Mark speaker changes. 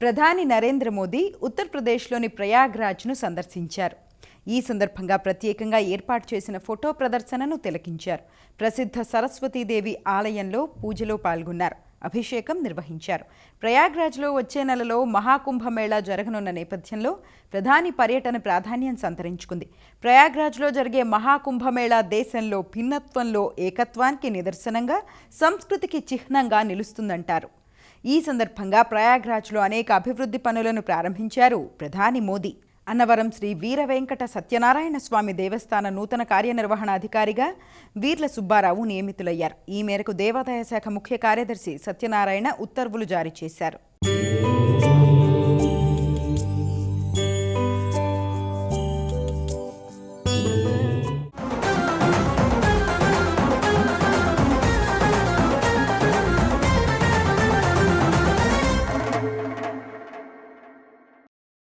Speaker 1: ప్రధాని నరేంద్ర మోదీ ఉత్తరప్రదేశ్లోని ప్రయాగ్రాజ్ను సందర్శించారు. ఈ సందర్భంగా ప్రత్యేకంగా ఏర్పాటు చేసిన ఫోటో ప్రదర్శనను తిలకించారు. ప్రసిద్ధ సరస్వతీదేవి ఆలయంలో పూజలో పాల్గొన్నారు. అభిషేకం నిర్వహించారు. ప్రయాగ్రాజ్లో వచ్చే నెలలో మహాకుంభమేళా జరగనున్న నేపథ్యంలో ప్రధాని పర్యటన ప్రాధాన్యం సంతరించుకుంది. ప్రయాగ్రాజ్లో జరిగే మహాకుంభమేళా దేశంలో భిన్నత్వంలో ఏకత్వానికి నిదర్శనంగా సంస్కృతికి చిహ్నంగా నిలుస్తుందంటారు. ఈ సందర్భంగా ప్రయాగ్రాజ్లో అనేక అభివృద్ధి పనులను ప్రారంభించారు ప్రధాని మోదీ. అన్నవరం శ్రీ వీర వెంకట సత్యనారాయణ స్వామి దేవస్థాన నూతన కార్యనిర్వహణాధికారిగా వీర్ల సుబ్బారావు నియమితులయ్యారు. ఈ మేరకు దేవాదాయ శాఖ ముఖ్య కార్యదర్శి సత్యనారాయణ ఉత్తర్వులు జారీ చేశారు.